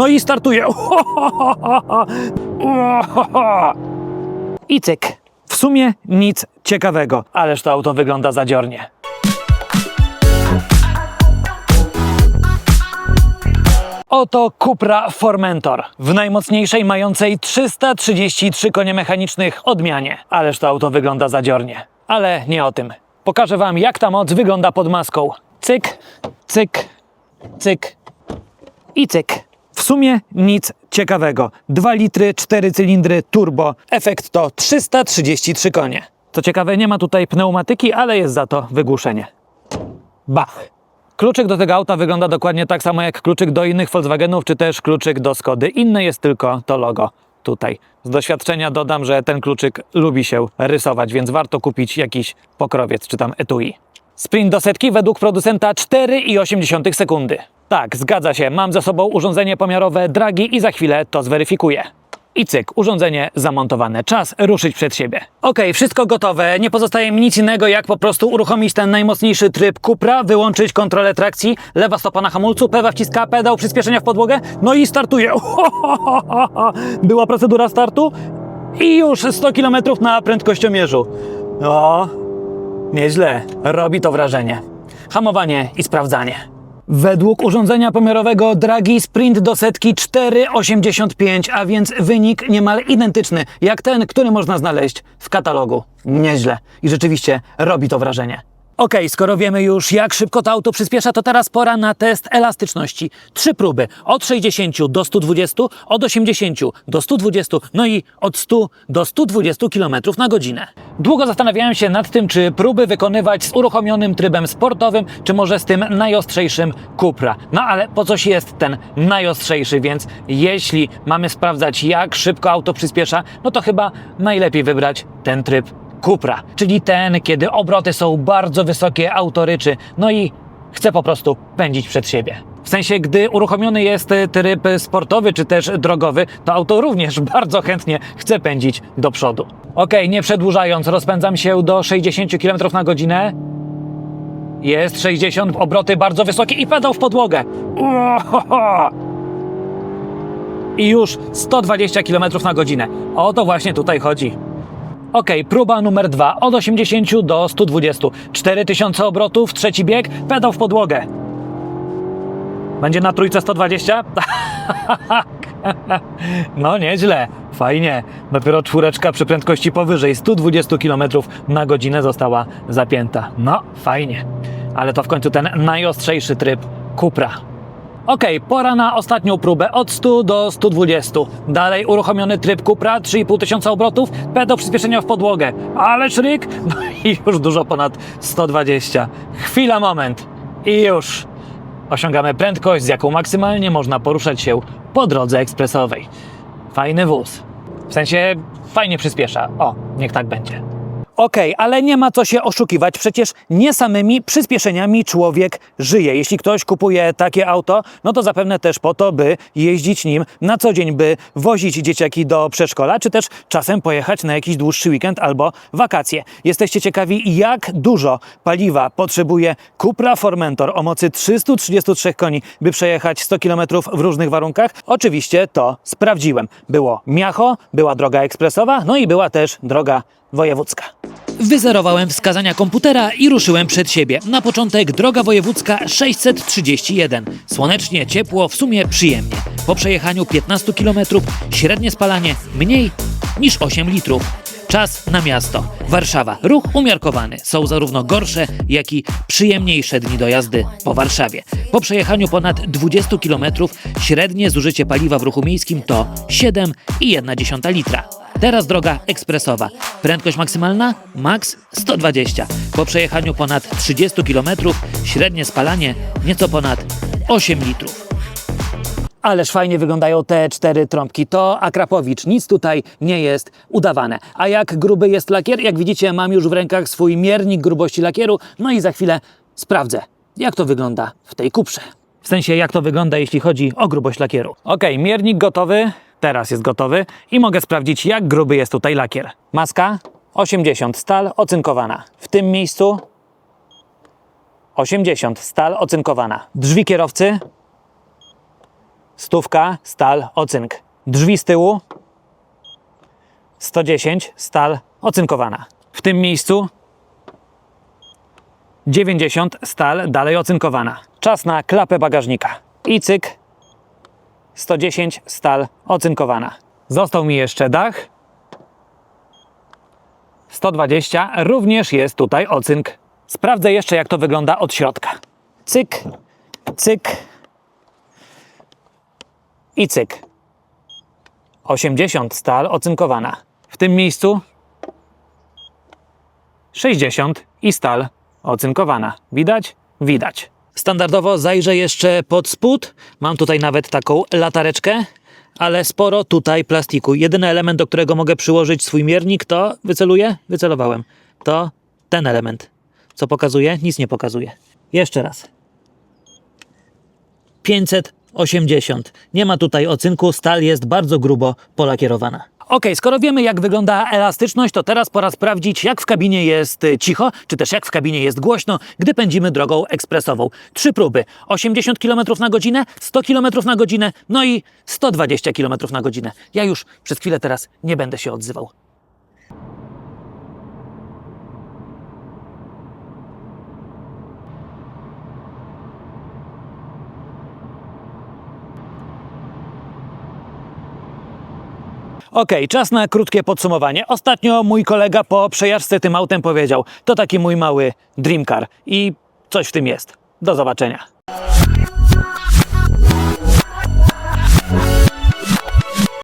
No i startuje. I cyk. W sumie nic ciekawego, ależ to auto wygląda zadziornie. Oto Cupra Formentor w najmocniejszej mającej 333 konie mechanicznych odmianie. Ależ to auto wygląda zadziornie. Ale nie o tym. Pokażę wam jak ta moc wygląda pod maską. Cyk, cyk, cyk i cyk. W sumie nic ciekawego. 2 litry, 4 cylindry, turbo. Efekt to 333 konie. Co ciekawe, nie ma tutaj pneumatyki, ale jest za to wygłuszenie. Bach. Kluczyk do tego auta wygląda dokładnie tak samo jak kluczyk do innych Volkswagenów, czy też kluczyk do Skody. Inne jest tylko to logo tutaj. Z doświadczenia dodam, że ten kluczyk lubi się rysować, więc warto kupić jakiś pokrowiec czy tam etui. Sprint do setki według producenta 4,8 sekundy. Tak, zgadza się, mam ze sobą urządzenie pomiarowe Dragi i za chwilę to zweryfikuję. I cyk, urządzenie zamontowane. Czas ruszyć przed siebie. Okej, wszystko gotowe. Nie pozostaje mi nic innego, jak po prostu uruchomić ten najmocniejszy tryb Cupra, wyłączyć kontrolę trakcji, lewa stopa na hamulcu, pewa wciska pedał przyspieszenia w podłogę, no i startuje. Była procedura startu i już 100 km na prędkościomierzu. O, nieźle. Robi to wrażenie. Hamowanie i sprawdzanie. Według urządzenia pomiarowego Dragi sprint do setki 4,85, a więc wynik niemal identyczny jak ten, który można znaleźć w katalogu. Nieźle. I rzeczywiście robi to wrażenie. Okej, skoro wiemy już jak szybko to auto przyspiesza, to teraz pora na test elastyczności. Trzy próby. Od 60 do 120, od 80 do 120, no i od 100 do 120 km na godzinę. Długo zastanawiałem się nad tym, czy próby wykonywać z uruchomionym trybem sportowym, czy może z tym najostrzejszym Cupra. No ale po coś jest ten najostrzejszy, więc jeśli mamy sprawdzać jak szybko auto przyspiesza, no to chyba najlepiej wybrać ten tryb Cupra, czyli ten, kiedy obroty są bardzo wysokie, auto ryczy, no i chce po prostu pędzić przed siebie. W sensie, gdy uruchomiony jest y, tryb sportowy czy też drogowy, to auto również bardzo chętnie chce pędzić do przodu. Ok, nie przedłużając, rozpędzam się do 60 km na godzinę. Jest 60, obroty bardzo wysokie i pedał w podłogę. Uohoho! I już 120 km na godzinę. O to właśnie tutaj chodzi. Ok, próba numer dwa. Od 80 do 120. 4000 obrotów, trzeci bieg, pedał w podłogę. Będzie na trójce 120? no nieźle, fajnie. Dopiero czwóreczka przy prędkości powyżej 120 km na godzinę została zapięta. No, fajnie. Ale to w końcu ten najostrzejszy tryb Cupra. Okej, pora na ostatnią próbę od 100 do 120. Dalej uruchomiony tryb Cupra, 3,5 tysiąca obrotów, pedał przyspieszenia w podłogę. Ale szryk, no i już dużo ponad 120. Chwila, moment. I już osiągamy prędkość, z jaką maksymalnie można poruszać się po drodze ekspresowej. Fajny wóz. W sensie fajnie przyspiesza. O, niech tak będzie. Okej, ale nie ma co się oszukiwać, przecież nie samymi przyspieszeniami człowiek żyje. Jeśli ktoś kupuje takie auto, no to zapewne też po to, by jeździć nim na co dzień, by wozić dzieciaki do przedszkola, czy też czasem pojechać na jakiś dłuższy weekend albo wakacje. Jesteście ciekawi, jak dużo paliwa potrzebuje Cupra Formentor o mocy 333 koni, by przejechać 100 km w różnych warunkach? Oczywiście to sprawdziłem. Było miacho, była droga ekspresowa, no i była też droga wojewódzka. Wyzerowałem wskazania komputera i ruszyłem przed siebie. Na początek droga wojewódzka 631. Słonecznie, ciepło, w sumie przyjemnie. Po przejechaniu 15 km średnie spalanie mniej niż 8 litrów. Czas na miasto. Warszawa. Ruch umiarkowany. Są zarówno gorsze, jak i przyjemniejsze dni do jazdy po Warszawie. Po przejechaniu ponad 20 km średnie zużycie paliwa w ruchu miejskim to 7,1 litra. Teraz droga ekspresowa. Prędkość maksymalna? Max 120. Po przejechaniu ponad 30 km średnie spalanie nieco ponad 8 litrów. Ależ fajnie wyglądają te cztery trąbki. To Akrapowicz, nic tutaj nie jest udawane. A jak gruby jest lakier? Jak widzicie, mam już w rękach swój miernik grubości lakieru, no i za chwilę sprawdzę, jak to wygląda w tej kuprze. W sensie, jak to wygląda, jeśli chodzi o grubość lakieru. Ok, miernik gotowy, teraz jest gotowy i mogę sprawdzić, jak gruby jest tutaj lakier. Maska 80, stal ocynkowana. W tym miejscu 80, stal ocynkowana. Drzwi kierowcy Stówka, stal, ocynk. Drzwi z tyłu 110, stal ocynkowana. W tym miejscu 90, stal dalej ocynkowana. Czas na klapę bagażnika. I cyk 110, stal ocynkowana. Został mi jeszcze dach 120, również jest tutaj ocynk. Sprawdzę jeszcze, jak to wygląda od środka. Cyk, cyk i cyk. 80 stal ocynkowana. W tym miejscu 60 i stal ocynkowana. Widać? Widać. Standardowo zajrzę jeszcze pod spód. Mam tutaj nawet taką latareczkę, ale sporo tutaj plastiku. Jedyny element, do którego mogę przyłożyć swój miernik, to wyceluję? Wycelowałem. To ten element. Co pokazuje? Nic nie pokazuje. Jeszcze raz. 580. Nie ma tutaj ocynku, stal jest bardzo grubo polakierowana. Ok, skoro wiemy jak wygląda elastyczność, to teraz pora sprawdzić jak w kabinie jest y, cicho, czy też jak w kabinie jest głośno, gdy pędzimy drogą ekspresową. Trzy próby. 80 km na godzinę, 100 km na godzinę, no i 120 km na godzinę. Ja już przez chwilę teraz nie będę się odzywał. Okej, czas na krótkie podsumowanie. Ostatnio mój kolega po przejażdżce tym autem powiedział: To taki mój mały dream car i coś w tym jest. Do zobaczenia.